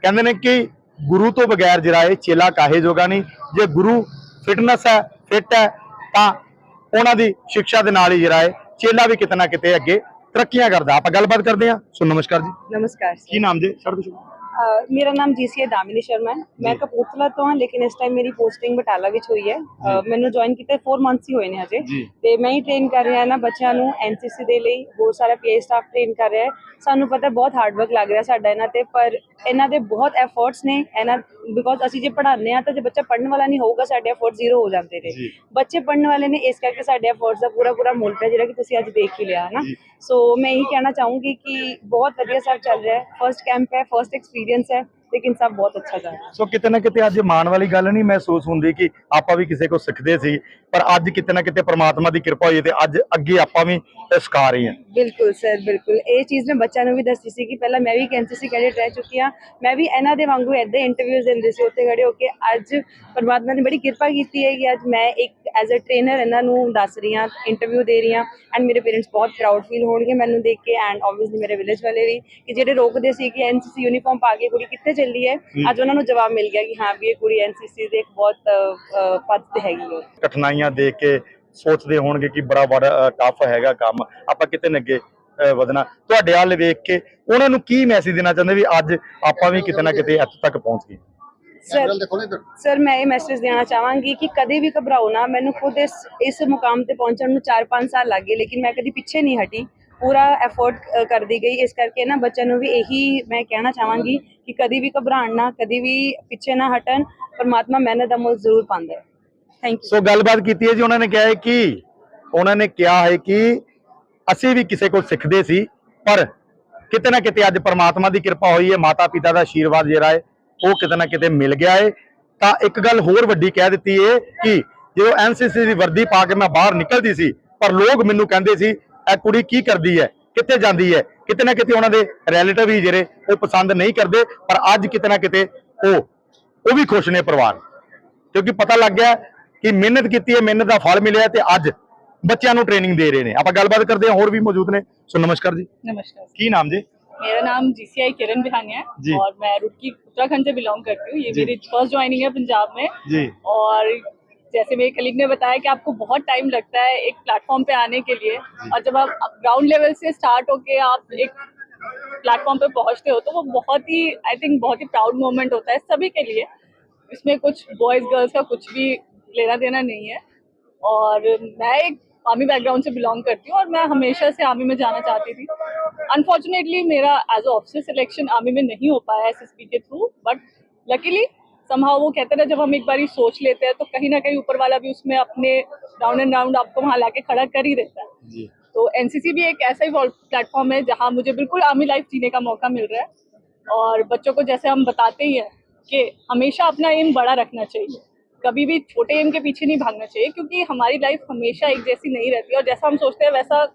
ਕਹਿੰਦੇ ਨੇ ਕਿ ਗੁਰੂ ਤੋਂ ਬਗੈਰ ਜਿਹੜਾ ਇਹ ਚੇਲਾ ਕਾਹੇ ਜੋਗਾ ਨਹੀਂ। ਜੇ ਗੁਰੂ ਫਿਟਨੈਸ ਹੈ ਫਿੱਟ ਹੈ ਤਾਂ ਉਹਨਾਂ ਦੀ ਸਿੱਖਿਆ ਦੇ ਨਾਲ ਹੀ ਜਿਹੜਾ ਹੈ ਚੇਲਾ ਵੀ ਕਿਤੇ ਨਾ ਕਿਤੇ ਅੱਗੇ ਤਰੱਕੀਆਂ ਕਰਦਾ। ਆਪਾਂ ਗੱਲਬਾਤ ਕਰਦੇ ਹਾਂ। ਸੋ ਨਮਸਕਾਰ ਜੀ। ਨਮਸਕਾਰ ਕੀ ਨਾਮ ਜੀ? ਸਰ ਤੁਸੀਂ ਅਹ ਮੇਰਾ ਨਾਮ ਜੀਸੀਏ ਦਾਮਿਨੀ ਸ਼ਰਮਾ ਹੈ। ਮੈਂ ਕਪੂਰਥਲਾ ਤੋਂ ਹਾਂ ਲੇਕਿਨ ਇਸ ਟਾਈਮ ਮੇਰੀ ਪੋਸਟਿੰਗ ਬਟਾਲਾ ਵਿੱਚ ਹੋਈ ਹੈ। ਮੈਨੂੰ ਜੁਆਇਨ ਕੀਤੇ 4 ਮੰਥਸ ਹੀ ਹੋਏ ਨੇ ਹਜੇ। ਜੀ। ਤੇ ਮੈਂ ਹੀ ਟ੍ਰੇਨ ਕਰ ਰਿਹਾ ਨਾ ਬੱਚਿਆਂ ਨੂੰ ਐਨਸੀਸੀ ਦੇ ਲਈ। ਬਹੁਤ ਸਾਰਾ ਪੀਏ ਸਟਾਫ ਟ੍ਰੇਨ ਕਰ ਰਿਹਾ ਹੈ। ਸਾਨੂੰ ਪਤਾ ਬਹੁਤ ਹਾਰਡ ਵਰਕ ਲੱਗ ਰਿਹਾ ਸਾਡਾ ਇਹਨਾਂ ਤੇ ਪਰ ਇਹਨਾਂ ਦੇ ਬਹੁਤ ਐਫਰਟਸ ਨੇ। ਇਹਨਾਂ ਬਿਕੋਜ਼ ਅਸੀਂ ਜੇ ਪੜ੍ਹਾਉਂਦੇ ਆ ਤਾਂ ਜੇ ਬੱਚਾ ਪੜ੍ਹਨ ਵਾਲਾ ਨਹੀਂ ਹੋਊਗਾ ਸਾਡੇ ਐਫਰਟ ਜ਼ੀਰੋ ਹੋ ਜਾਂਦੇ ਨੇ। ਜੀ। ਬੱਚੇ ਪੜ੍ਹਨ ਵਾਲੇ ਨੇ ਇਸ ਕਰਕੇ ਸਾਡੇ ਐਫਰਟਸ ਦਾ ਪੂਰਾ ਪੂਰਾ ਮੁੱਲ ਪਿਆ ਜਿਹੜਾ ਕਿ ਤੁਸੀਂ ਅੱਜ ਦੇਖ ਹੀ ਲਿਆ ਹੈ ਨਾ ਜੀ। ਸੋ ਮੈਂ ਇਹੀ ਕਹਿਣਾ ਚਾਹੂੰਗੀ ਕਿ ਬਹੁਤ ਵਧੀਆ ਸਭ ਚੱਲ ਰਿਹਾ ਹੈ। ਫਰਸਟ ਕੈਂਪ ਹੈ ਫਰਸਟ ਐਕਸਪੀਰੀਅੰਸ ਹੈ ਲੇਕਿਨ ਸਭ ਬਹੁਤ ਅੱਛਾ ਹੈ ਸੋ ਕਿਤੇ ਨਾ ਕਿਤੇ ਅੱਜ ਮਾਣ ਵਾਲੀ ਗੱਲ ਨਹੀਂ ਮਹਿਸੂਸ ਹੁੰਦੀ ਕਿ ਆਪਾਂ ਵੀ ਕਿਸੇ ਕੋਲ ਸਿੱਖਦੇ ਸੀ ਪਰ ਅੱਜ ਕਿਤੇ ਨਾ ਕਿਤੇ ਪ੍ਰਮਾਤਮਾ ਦੀ ਕਿਰਪਾ ਹੋਈ ਤੇ ਅੱਜ ਅੱਗੇ ਆਪਾਂ ਵੀ ਸਿਖਾ ਰਹੇ ਹਾਂ ਬਿਲਕੁਲ ਸਰ ਬਿਲਕੁਲ। ਇਹ ਚੀਜ਼ ਮੈਂ ਬੱਚਿਆਂ ਨੂੰ ਵੀ ਦੱਸੀ ਸੀ ਕਿ ਪਹਿਲਾਂ ਮੈਂ ਵੀ ਇੱਕ ਐਨਸੀਸੀ ਕੈਡੇਟ ਰਹਿ ਚੁੱਕੀ ਹਾਂ ਮੈਂ ਵੀ ਇਹਨਾਂ ਦੇ ਵਾਂਗੂ ਏਦਾਂ ਇੰਟਰਵਿਊਜ਼ ਦਿੰਦੀ ਸੀ ਉੱਥੇ ਖੜੇ ਹੋ ਕੇ। ਅੱਜ ਪਰਮਾਤਮਾ ਨੇ ਬੜੀ ਕਿਰਪਾ ਕੀਤੀ ਹੈ ਕਿ ਅੱਜ ਮੈਂ ਇੱਕ ਐਜ਼ ਅ ਟ੍ਰੇਨਰ ਇਹਨਾਂ ਨੂੰ ਦੱਸ ਰਹੀ ਹਾਂ ਇੰਟਰਵਿਊ ਦੇ ਰਹੀ ਹਾਂ। ਐਂਡ ਮੇਰੇ ਪੇਰੈਂਟਸ ਬਹੁਤ ਪ੍ਰਾਊਡ ਫੀਲ ਹੋਣਗੇ ਮੈਨੂੰ ਦੇਖ ਕੇ। ਐਂਡ ਆਬਵੀਅਸਲੀ ਮੇਰੇ ਵਿਲੇਜ ਵਾਲੇ ਵੀ ਕਿ ਜਿਹੜੇ ਰੋਕਦੇ ਸੀ ਕਿ ਐਨਸੀਸੀ ਯੂਨੀਫਾਰਮ ਪਾ ਕੇ ਕੁੜੀ ਕਿੱਥੇ ਚੱਲੀ ਹੈ। ਅੱਜ ਉਹਨਾਂ ਨੂੰ ਜਵਾਬ ਮਿਲ ਗਿਆ ਕਿ ਹਾਂ ਵੀ ਇਹ ਕੁੜੀ ਐਨਸੀਸੀ ਦੇ ਇੱਕ ਬਹੁਤ ਪਦ ਤੇ ਹੈਗੀ ਹੈ। ਕਠਿਨਾਈਆਂ ਦੇਖ ਕੇ ਸੋਚਦੇ ਹੋਣਗੇ ਕਿ ਬੜਾ ਬੜਾ ਟਫ ਹੈਗਾ ਕੰਮ। ਆਪਾਂ ਕਿਤੇ ਨਾ ਅੱਗੇ ਅਹ, ਵਧਣਾ। ਤੁਹਾਡੇ ਵੱਲ ਵੇਖ ਕੇ ਉਹਨਾਂ ਨੂੰ ਕੀ ਮੈਸੇਜ ਦੇਣਾ ਚਾਹੁੰਦੇ ਵੀ ਅੱਜ ਆਪਾਂ ਵੀ ਕਿਤੇ ਨਾ ਕਿਤੇ ਇੱਥੇ ਤੱਕ ਪਹੁੰਚ ਗਏ? ਸਰ ਸਰ ਮੈਂ ਇਹ ਮੈਸੇਜ ਦੇਣਾ ਚਾਹਾਂਗੀ ਕਿ ਕਦੇ ਵੀ ਘਬਰਾਓ ਨਾ। ਮੈਨੂੰ ਖੁਦ ਇਸ ਇਸ ਮੁਕਾਮ ਤੇ ਪਹੁੰਚਣ ਨੂੰ 4-5 ਸਾਲ ਲੱਗੇ ਲੇਕਿਨ ਮੈਂ ਕਦੀ ਪਿੱਛੇ ਨਹੀਂ ਹਟੀ। ਪੂਰਾ ਐਫਰਟ ਕਰਦੀ ਗਈ। ਇਸ ਕਰਕੇ ਨਾ ਬੱਚਿਆਂ ਨੂੰ ਵੀ ਇਹੀ ਮੈਂ ਕਹਿਣਾ ਚਾਹਾਂਗੀ ਕਿ ਕਦੀ ਵੀ ਘਬਰਾਉਣ ਨਾ, ਕਦੀ ਵੀ ਪਿੱਛੇ ਨਾ ਹਟਣ। ਪਰਮਾਤਮਾ ਮਿਹਨਤ ਦਾ ਮੁੱਲ ਜ਼ਰੂਰ ਪਾਉਂਦਾ ਹੈ। ਥੈਂਕ ਯੂ ਸੋ ਗੱਲਬਾਤ ਕੀਤੀ ਹੈ ਜੀ। ਉਹਨਾਂ ਨੇ ਕਿਹਾ ਹੈ ਕਿ, ਉਹਨਾਂ ਨੇ ਕਿਹਾ ਹੈ ਕਿ ਅਸੀਂ ਵੀ ਕਿਸੇ ਕੋਲ ਸਿੱਖਦੇ ਸੀ, ਪਰ ਕਿਤੇ ਨਾ ਕਿਤੇ ਅੱਜ ਪ੍ਰਮਾਤਮਾ ਦੀ ਕਿਰਪਾ ਹੋਈ ਹੈ। ਮਾਤਾ ਪਿਤਾ ਦਾ ਆਸ਼ੀਰਵਾਦ ਜਿਹੜਾ ਹੈ, ਉਹ ਕਿਤੇ ਨਾ ਕਿਤੇ ਮਿਲ ਗਿਆ ਹੈ। ਤਾਂ ਇੱਕ ਗੱਲ ਹੋਰ ਵੱਡੀ ਕਹਿ ਦਿੱਤੀ ਹੈ ਕਿ ਜਦੋਂ ਐਨਸੀਸੀ ਦੀ ਵਰਦੀ ਪਾ ਕੇ ਮੈਂ ਬਾਹਰ ਨਿਕਲਦੀ ਸੀ, ਪਰ ਲੋਕ ਮੈਨੂੰ ਕਹਿੰਦੇ ਸੀ ਇਹ ਕੁੜੀ ਕੀ ਕਰਦੀ ਹੈ ਕਿੱਥੇ ਜਾਂਦੀ ਹੈ ਕਿਤੇ ਨਾ ਕਿਤੇ ਉਹਨਾਂ ਦੇ ਰਿਲੇਟਿਵ ਹੀ ਜਿਹੜੇ ਉਹ ਪਸੰਦ ਨਹੀਂ ਕਰਦੇ ਪਰ ਅੱਜ ਕਿਤੇ ਨਾ ਕਿਤੇ ਉਹ ਉਹ ਵੀ ਖੁਸ਼ ਨੇ ਪਰਿਵਾਰ ਕਿਉਂਕਿ ਪਤਾ ਲੱਗ ਗਿਆ ਕਿ ਮਿਹਨਤ ਕੀਤੀ ਹੈ ਮਿਹਨਤ ਦਾ ਫਲ ਮਿਲਿਆ ਤੇ ਅੱਜ ਬੱਚਿਆਂ ਨੂੰ ਟ੍ਰੇਨਿੰਗ ਦੇ ਰਹੇ ਨੇ ਆਪਾਂ ਗੱਲਬਾਤ ਕਰਦੇ ਹਾਂ ਹੋਰ ਵੀ ਮੌਜੂਦ ਨੇ ਸੋ ਨਮਸਕਾਰ ਜੀ नमस्कार ਕੀ ਨਾਮ ਜੀ मेरा नाम जीसीआई किरण बिहानिया जी। है और मैं रुड़की उत्तराखंड से बिलोंग करती हूँ ये जी। मेरी फर्स्ट ज्वाइनिंग है पंजाब में जी और जैसे मेरे कलीग ने बताया कि आपको बहुत टाइम लगता है एक प्लेटफॉर्म पे आने के लिए और जब आप ग्राउंड लेवल से स्टार्ट होके आप एक प्लेटफॉर्म पे पहुँचते हो तो वो बहुत ही आई थिंक बहुत ही प्राउड मोमेंट होता है सभी के लिए। इसमें कुछ बॉयज़ गर्ल्स का कुछ भी लेना देना नहीं है। और मैं एक आर्मी बैकग्राउंड से बिलोंग करती हूँ और मैं हमेशा से आर्मी में जाना चाहती थी। अनफॉर्चुनेटली मेरा as a officer selection army में नहीं हो पाया एस के थ्रू बट लकीली समहाउ वो कहते हैं ना जब हम एक बार सोच लेते हैं तो कहीं ना कहीं ऊपर वाला भी उसमें अपने राउंड एंड राउंड आपको वहाँ लाके खड़ा कर ही देता है जी तो एनसीसी भी एक ऐसा ही प्लेटफॉर्म है जहाँ मुझे बिल्कुल आर्मी लाइफ जीने का मौका मिल रहा है और बच्चों को जैसे हम बताते ही हैं कि हमेशा अपना एम बड़ा रखना चाहिए कभी भी छोटे एम के पीछे नहीं भागना चाहिए क्योंकि हमारी लाइफ हमेशा एक जैसी नहीं रहती और जैसा हम सोचते हैं वैसा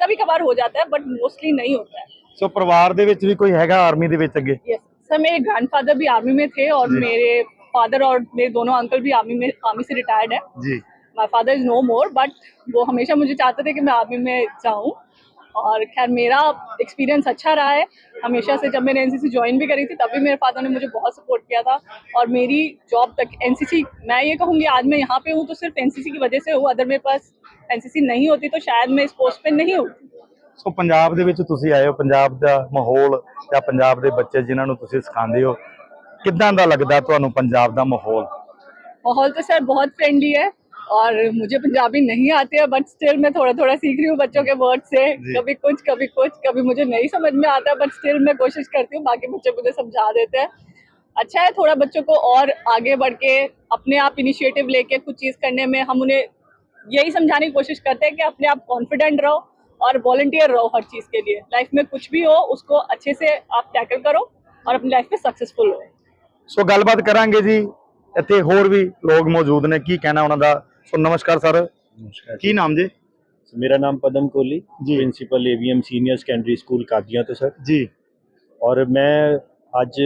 कभी कभार हो जाता है बट मोस्टली नहीं होता है ਸੋ ਪਰਿਵਾਰ ਦੇ ਵਿੱਚ ਵੀ ਕੋਈ ਹੈਗਾ ਆਰਮੀ ਦੇ ਵਿੱਚ ਅੱਗੇ यस सर मेरे ग्रैंडफादर भी आर्मी में थे और मेरे फादर और मेरे दोनों अंकल भी आर्मी में आर्मी से रिटायर्ड है। My father is no more but वो हमेशा मुझे चाहते थे कि मैं आर्मी में जाऊँ। और खैर मेरा एक्सपीरियंस अच्छा रहा है। हमेशा से जब मैंने एनसीसी ज्वाइन भी करी थी तब भी मेरे फादर ने मुझे बहुत सपोर्ट किया था। और मेरी जॉब तक एनसीसी मैं ये कहूँगी आज मैं यहाँ पे हूँ तो सिर्फ़ एनसीसी की वजह से हूँ। अगर मेरे पास एनसीसी नहीं होती तो शायद मैं इस पोस्ट पे नहीं होती। ਸੋ ਪੰਜਾਬ ਦੇ ਵਿੱਚ ਤੁਸੀਂ ਆਏ ਹੋ ਪੰਜਾਬ ਦਾ ਮਾਹੌਲ ਜਾਂ ਪੰਜਾਬ ਦੇ ਬੱਚੇ ਜਿਨ੍ਹਾਂ ਨੂੰ ਤੁਸੀਂ ਸਿਖਾਉਂਦੇ ਹੋ ਕਿੱਦਾਂ ਦਾ ਲੱਗਦਾ ਤੁਹਾਨੂੰ ਪੰਜਾਬ ਦਾ ਮਾਹੌਲ माहौल तो सर बहुत फ्रेंडली है और मुझे पंजाबी नहीं आती है बट स्टिल मैं थोड़ा थोड़ा सीख रही हूँ बच्चों के वर्ड से जी। कभी कुछ कभी कुछ कभी मुझे नहीं समझ में आता बट स्टिल मैं कोशिश करती हूँ बाकी बच्चे मुझे समझा देते हैं अच्छा है थोड़ा बच्चों को और आगे बढ़ के अपने आप इनिशिएटिव लेके कुछ चीज़ करने में हम उन्हें यही समझाने की कोशिश करते हैं कि अपने आप कॉन्फिडेंट रहो और वॉल्टियर रहो हर चीज़ के लिए लाइफ में कुछ भी हो उसको अच्छे से आप टैकल करो और अपनी लाइफ में सक्सेसफुल हो ਸੋ ਗੱਲਬਾਤ ਕਰਾਂਗੇ ਜੀ ਇੱਥੇ ਹੋਰ ਵੀ ਲੋਕ ਮੌਜੂਦ ਨੇ ਕੀ ਕਹਿਣਾ ਉਹਨਾਂ ਦਾ ਸੋ ਨਮਸਕਾਰ ਸਰ ਨਮਸਕਾਰ ਕੀ ਨਾਮ ਜੀ ਮੇਰਾ ਨਾਮ Padam Kohli ji. Principal AVM senior secondary school Qadian ਤੋਂ ਸਰ ਜੀ ਔਰ ਮੈਂ ਅੱਜ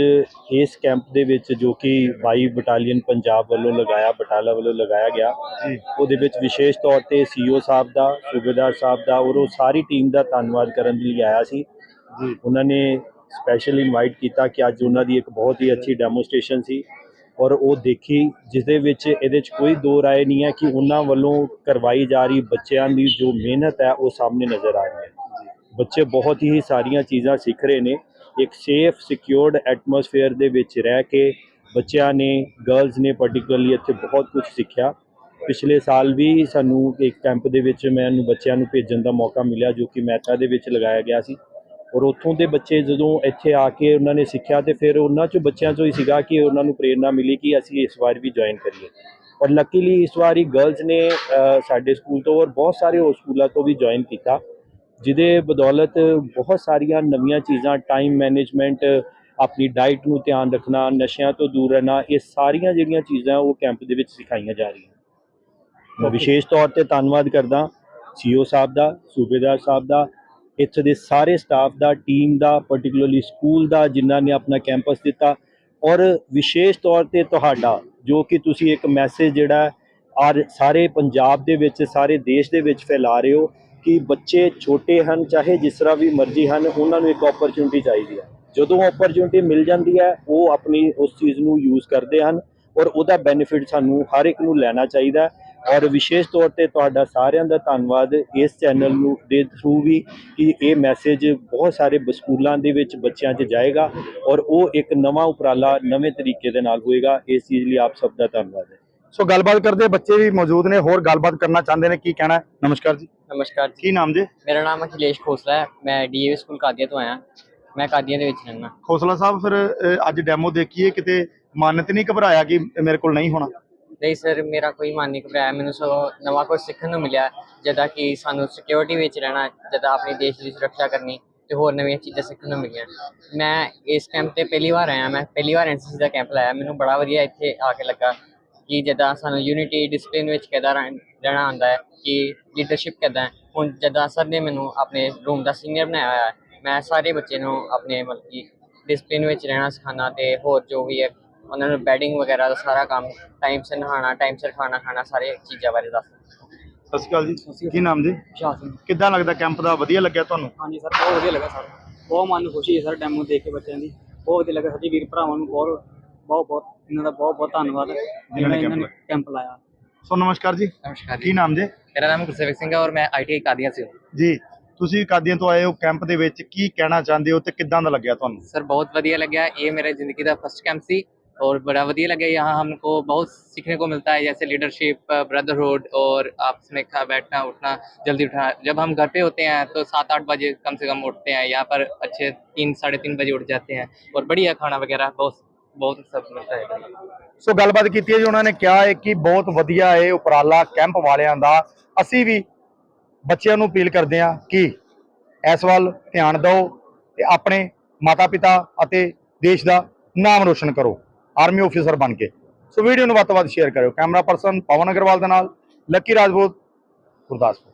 ਇਸ ਕੈਂਪ ਦੇ ਵਿੱਚ ਜੋ ਕਿ 22 ਬਟਾਲੀਅਨ ਪੰਜਾਬ ਵੱਲੋਂ ਲਗਾਇਆ ਬਟਾਲਾ ਵੱਲੋਂ ਲਗਾਇਆ ਗਿਆ ਜੀ। ਉਹਦੇ ਵਿੱਚ ਵਿਸ਼ੇਸ਼ ਤੌਰ ਤੇ ਸੀਓ ਸਾਹਿਬ ਦਾ ਸੂਬੇਦਾਰ ਸਾਹਿਬ ਦਾ ਔਰ ਉਹ ਸਾਰੀ ਟੀਮ ਦਾ ਧੰਨਵਾਦ ਕਰਨ ਲਈ ਆਇਆ ਸੀ। ਜੀ। ਉਹਨਾਂ ਨੇ ਸਪੈਸ਼ਲ ਇਨਵਾਈਟ ਕੀਤਾ ਕਿ ਅੱਜ ਉਹਨਾਂ ਦੀ ਇੱਕ ਬਹੁਤ ਹੀ ਅੱਛੀ ਡੈਮੋਸਟ੍ਰੇਸ਼ਨ ਸੀ ਔਰ ਉਹ ਦੇਖੀ ਜਿਸ ਦੇ ਵਿੱਚ ਇਹਦੇ 'ਚ ਕੋਈ ਦੋ ਰਾਏ ਨਹੀਂ ਹੈ ਕਿ ਉਹਨਾਂ ਵੱਲੋਂ ਕਰਵਾਈ ਜਾ ਰਹੀ ਬੱਚਿਆਂ ਦੀ ਜੋ ਮਿਹਨਤ ਹੈ ਉਹ ਸਾਹਮਣੇ ਨਜ਼ਰ ਆ ਰਹੀ ਹੈ। ਬੱਚੇ ਬਹੁਤ ਹੀ ਸਾਰੀਆਂ ਚੀਜ਼ਾਂ ਸਿੱਖ ਰਹੇ ਨੇ ਇੱਕ ਸੇਫ ਸਿਕਿਉਰਡ ਐਟਮੋਸਫੇਅਰ ਦੇ ਵਿੱਚ ਰਹਿ ਕੇ ਬੱਚਿਆਂ ਨੇ ਗਰਲਸ ਨੇ ਪਾਰਟਿਕੂਲਰਲੀ ਇੱਥੇ ਬਹੁਤ ਕੁਝ ਸਿੱਖਿਆ। ਪਿਛਲੇ ਸਾਲ ਵੀ ਸਾਨੂੰ ਇੱਕ ਕੈਂਪ ਦੇ ਵਿੱਚ ਮੈਨੂੰ ਬੱਚਿਆਂ ਨੂੰ ਭੇਜਣ ਦਾ ਮੌਕਾ ਮਿਲਿਆ ਜੋ ਕਿ ਮਹਿਤਾ ਦੇ ਵਿੱਚ ਲਗਾਇਆ ਗਿਆ ਸੀ। ਔਰ ਉੱਥੋਂ ਦੇ ਬੱਚੇ ਜਦੋਂ ਇੱਥੇ ਆ ਕੇ ਉਹਨਾਂ ਨੇ ਸਿੱਖਿਆ ਤੇ ਫਿਰ ਉਹਨਾਂ ਚੋਂ ਬੱਚਿਆਂ ਚੋਂ ਹੀ ਸੀਗਾ ਕਿ ਉਹਨਾਂ ਨੂੰ ਪ੍ਰੇਰਣਾ ਮਿਲੀ ਕਿ ਅਸੀਂ ਇਸ ਵਾਰ ਵੀ ਜੁਆਇਨ ਕਰੀਏ। ਔਰ ਲੱਕੀਲੀ ਇਸ ਵਾਰ ਹੀ ਗਰਲਸ ਨੇ ਸਾਡੇ ਸਕੂਲ ਤੋਂ ਔਰ ਬਹੁਤ ਸਾਰੇ ਹੋਰ ਸਕੂਲਾਂ ਤੋਂ ਵੀ ਜੁਆਇਨ ਕੀਤਾ। ਜਿਹਦੇ ਬਦੌਲਤ ਬਹੁਤ ਸਾਰੀਆਂ ਨਵੀਆਂ ਚੀਜ਼ਾਂ ਟਾਈਮ ਮੈਨੇਜਮੈਂਟ ਆਪਣੀ ਡਾਈਟ ਨੂੰ ਧਿਆਨ ਰੱਖਣਾ ਨਸ਼ਿਆਂ ਤੋਂ ਦੂਰ ਰਹਿਣਾ ਇਹ ਸਾਰੀਆਂ ਜਿਹੜੀਆਂ ਚੀਜ਼ਾਂ ਉਹ ਕੈਂਪ ਦੇ ਵਿੱਚ ਸਿਖਾਈਆਂ ਜਾ ਰਹੀਆਂ। ਮੈਂ ਵਿਸ਼ੇਸ਼ ਤੌਰ ਤੇ ਧੰਨਵਾਦ ਕਰਦਾ ਸੀਓ ਸਾਹਿਬ ਦਾ ਸੂਬੇਦਾਰ ਸਾਹਿਬ ਦਾ ਇੱਥੇ ਦੇ ਸਾਰੇ ਸਟਾਫ ਦਾ ਟੀਮ ਦਾ ਪਾਰਟਿਕੂਲਰਲੀ ਸਕੂਲ ਦਾ ਜਿਨ੍ਹਾਂ ਨੇ ਆਪਣਾ ਕੈਂਪਸ ਦਿੱਤਾ। ਔਰ ਵਿਸ਼ੇਸ਼ ਤੌਰ ਤੇ ਤੁਹਾਡਾ ਜੋ ਕਿ ਤੁਸੀਂ ਇੱਕ ਮੈਸੇਜ ਜਿਹੜਾ ਆਰ ਸਾਰੇ ਪੰਜਾਬ ਦੇ ਵਿੱਚ ਸਾਰੇ ਦੇਸ਼ ਦੇ ਵਿੱਚ ਫੈਲਾ ਰਹੇ ਹੋ ਕਿ ਬੱਚੇ ਛੋਟੇ ਹਨ, ਚਾਹੇ ਜਿਸ ਤਰ੍ਹਾਂ ਵੀ ਮਰਜ਼ੀ ਹਨ, ਉਹਨਾਂ ਨੂੰ ਇੱਕ ਓਪਰਚੁਨਿਟੀ ਚਾਹੀਦੀ ਹੈ। ਜਦੋਂ ਓਪਰਚੁਨਿਟੀ ਮਿਲ ਜਾਂਦੀ ਹੈ, ਉਹ ਆਪਣੀ ਉਸ ਚੀਜ਼ ਨੂੰ ਯੂਜ਼ ਕਰਦੇ ਹਨ ਔਰ ਉਹਦਾ ਬੈਨੀਫਿਟ ਸਾਨੂੰ ਹਰ ਇੱਕ ਨੂੰ ਲੈਣਾ ਚਾਹੀਦਾ ਔਰ ਵਿਸ਼ੇਸ਼ ਤੌਰ ਤੇ ਤੁਹਾਡਾ ਸਾਰਿਆਂ ਦਾ ਧੰਨਵਾਦ ਇਸ ਚੈਨਲ ਨੂੰ, ਦੇ ਥਰੂ ਵੀ ਕਿ ਇਹ ਮੈਸੇਜ ਬਹੁਤ ਸਾਰੇ ਸਕੂਲਾਂ ਦੇ ਵਿੱਚ ਬੱਚਿਆਂ 'ਚ ਜਾਏਗਾ ਔਰ ਉਹ ਇੱਕ ਨਵਾਂ ਉਪਰਾਲਾ ਨਵੇਂ ਤਰੀਕੇ ਦੇ ਨਾਲ ਹੋਏਗਾ, ਇਸ ਚੀਜ਼ ਲਈ ਆਪ ਸਭ ਦਾ ਧੰਨਵਾਦ ਹੈ। ਸੋ ਗੱਲਬਾਤ ਕਰਦੇ ਬੱਚੇ ਵੀ ਮੌਜੂਦ ਨੇ, ਹੋਰ ਗੱਲਬਾਤ ਕਰਨਾ ਚਾਹੁੰਦੇ ਨੇ, ਕੀ ਕਹਿਣਾ ਨਮਸਕਾਰ ਜੀ। ਨਮਸਕਾਰ ਜੀ। ਕੀ ਨਾਮ ਜੀ? ਮੇਰਾ ਨਾਮ ਅਖਿਲੇਸ਼ ਖੋਸਲਾ ਹੈ। ਮੈਂ ਡੀਏਵੀ ਸਕੂਲ ਕਾਦੀਆਂ ਤੋਂ ਆਇਆ। ਮੈਂ ਕਾਦੀਆਂ ਦੇ ਵਿੱਚ ਰਹਿੰਦਾ। ਖੋਸਲਾ ਸਾਹਿਬ ਫਿਰ ਅ, ਅੱਜ ਡੈਮੋ ਦੇਖੀਏ ਕਿਤੇ ਮਨ ਤੇ ਨਹੀਂ ਘਬਰਾਇਆ ਕਿ ਮੇਰੇ ਕੋਲ ਨਹੀਂ ਹੋਣਾ? ਨਹੀਂ ਸਰ ਮੇਰਾ ਕੋਈ ਮਨ ਨਹੀਂ ਘਬਰਾਇਆ। ਮੈਨੂੰ ਸਗੋਂ ਨਵਾਂ ਕੁਝ ਸਿੱਖਣ ਨੂੰ ਮਿਲਿਆ ਜਿੱਦਾਂ ਕਿ ਸਾਨੂੰ ਸਿਕਿਉਰਿਟੀ ਵਿੱਚ ਰਹਿਣਾ ਜਿੱਦਾਂ ਆਪਣੇ ਦੇਸ਼ ਦੀ ਸੁਰੱਖਿਆ ਕਰਨੀ ਤੇ ਹੋਰ ਨਵੀਆਂ ਚੀਜ਼ਾਂ ਸਿੱਖਣ ਨੂੰ ਮਿਲੀਆਂ। ਮੈਂ ਇਸ ਕੈਂਪ ਤੇ ਪਹਿਲੀ ਵਾਰ ਆਇਆ। ਮੈਂ ਪਹਿਲੀ ਵਾਰ ਐਨਸੀਸੀ ਦਾ ਕੈਂਪ ਲਾਇਆ। ਮੈਨੂੰ ਬੜਾ ਵਧੀਆ ਇੱਥੇ ਆ ਕੇ ਲੱਗਾ। ਕਿ ਜਿੱਦਾਂ ਸਾਨੂੰ ਯੂਨਿਟੀ ਡਿਸਪਲਿਨ ਵਿੱਚ ਕਿੱਦਾਂ ਰਹਿਣ- ਰਹਿਣਾ ਆਉਂਦਾ ਹੈ ਕਿ ਲੀਡਰਸ਼ਿਪ ਕਿੱਦਾਂ ਹੈ। ਹੁਣ ਜਿੱਦਾਂ ਸਰ ਨੇ ਮੈਨੂੰ ਆਪਣੇ ਰੂਮ ਦਾ ਸੀਨੀਅਰ ਬਣਾਇਆ ਹੋਇਆ ਹੈ ਮੈਂ ਸਾਰੇ ਬੱਚੇ ਨੂੰ ਆਪਣੇ ਮਤਲਬ ਕਿ ਡਿਸਪਲਿਨ ਵਿੱਚ ਰਹਿਣਾ ਸਿਖਾਉਣਾ ਤੇ ਹੋਰ ਜੋ ਵੀ ਹੈ ਉਹਨਾਂ ਨੂੰ ਬੈਡਿੰਗ ਵਗੈਰਾ ਦਾ ਸਾਰਾ ਕੰਮ ਟਾਈਮ ਸਿਰ ਨਹਾਉਣਾ ਟਾਈਮ ਸਿਰ ਖਾਣਾ ਖਾਣਾ ਸਾਰੇ ਚੀਜ਼ਾਂ ਬਾਰੇ ਦੱਸ। ਸਤਿ ਸ਼੍ਰੀ ਅਕਾਲ ਜੀ। ਕੀ ਨਾਮ ਜੀ? ਸ਼ਾਹ ਸਿੰਘ। ਕਿੱਦਾਂ ਲੱਗਦਾ ਕੈਂਪ ਦਾ? ਵਧੀਆ ਲੱਗਿਆ ਤੁਹਾਨੂੰ? ਹਾਂਜੀ ਸਰ ਬਹੁਤ ਵਧੀਆ ਲੱਗਾ ਸਰ ਬਹੁਤ ਮਨ ਨੂੰ ਖੁਸ਼ੀ ਹੈ ਸਰ ਡੈਮੋ ਦੇਖ ਕੇ ਬੱਚਿਆਂ ਦੀ। ਬਹੁਤ ਵਧੀਆ ਲੱਗਾ ਸਾਡੇ ਵੀਰ ਭਰਾਵਾਂ ਨੂੰ ਬਹੁਤ ਬਹੁਤ ਬਹੁਤ ਇਹਨਾਂ ਦਾ ਬਹੁਤ ਬਹੁਤ ਧੰਨਵਾਦ ਜਿਨ੍ਹਾਂ ਨੇ ਇਹਨਾਂ ਨੇ ਕੈਂਪ ਲਾਇਆ ਸੋ ਨਮਸਕਾਰ ਜੀ ਨਮਸਕਾਰ ਕੀ ਨਾਮ ਜੀ ਮੇਰਾ ਨਾਮ ਗੁਰਸੇਵਕ ਸਿੰਘ ਹੈ ਔਰ ਮੈਂ ਆਈਟੀ ਕਾਦੀਆਂ ਸੇ ਜੀ ਤੁਸੀਂ ਕਾਦੀਆਂ ਤੋਂ ਆਏ ਹੋ ਕੈਂਪ ਦੇ ਵਿੱਚ ਕੀ ਕਹਿਣਾ ਚਾਹੁੰਦੇ ਹੋ ਤੇ ਕਿੱਦਾਂ ਦਾ ਲੱਗਿਆ ਤੁਹਾਨੂੰ सर बहुत बढ़िया लग गया ये मेरे ज़िंदगी का फर्स्ट कैंप सी और बड़ा बढ़िया लगा यहाँ हमको बहुत सीखने को मिलता है जैसे लीडरशिप ब्रदरहुड और आपस में खा बैठना उठना जल्दी उठना जब हम घर पे होते हैं तो सात आठ बजे कम से कम उठते हैं यहाँ पर अच्छे तीन साढ़े तीन बजे उठ जाते हैं और बढ़िया खाना वगैरह बहुत ਬਹੁਤ ਸਭ ਹੈ ਸੋ ਗੱਲਬਾਤ ਕੀਤੀ ਹੈ ਜੀ, ਉਹਨਾਂ ਨੇ ਕਿਹਾ ਹੈ ਕਿ ਬਹੁਤ ਵਧੀਆ ਹੈ ਉਪਰਾਲਾ ਕੈਂਪ ਵਾਲਿਆਂ ਦਾ। ਅਸੀਂ ਵੀ ਬੱਚਿਆਂ ਨੂੰ ਅਪੀਲ ਕਰਦੇ ਹਾਂ ਕਿ ਇਸ ਵੱਲ ਧਿਆਨ ਦਿਓ ਤੇ ਆਪਣੇ ਮਾਤਾ-ਪਿਤਾ ਅਤੇ ਦੇਸ਼ ਦਾ ਨਾਮ ਰੋਸ਼ਨ ਕਰੋ ਆਰਮੀ ਅਫਸਰ ਬਣ ਕੇ। ਸੋ ਵੀਡੀਓ ਨੂੰ ਵੱਧ ਤੋਂ ਵੱਧ ਸ਼ੇਅਰ ਕਰਿਓ। ਕੈਮਰਾ ਪਰਸਨ ਪਵਨ ਅਗਰਵਾਲ ਦੇ ਨਾਲ ਲੱਕੀ ਰਾਜਪੂਤ ਗੁਰਦਾਸਪੁਰ।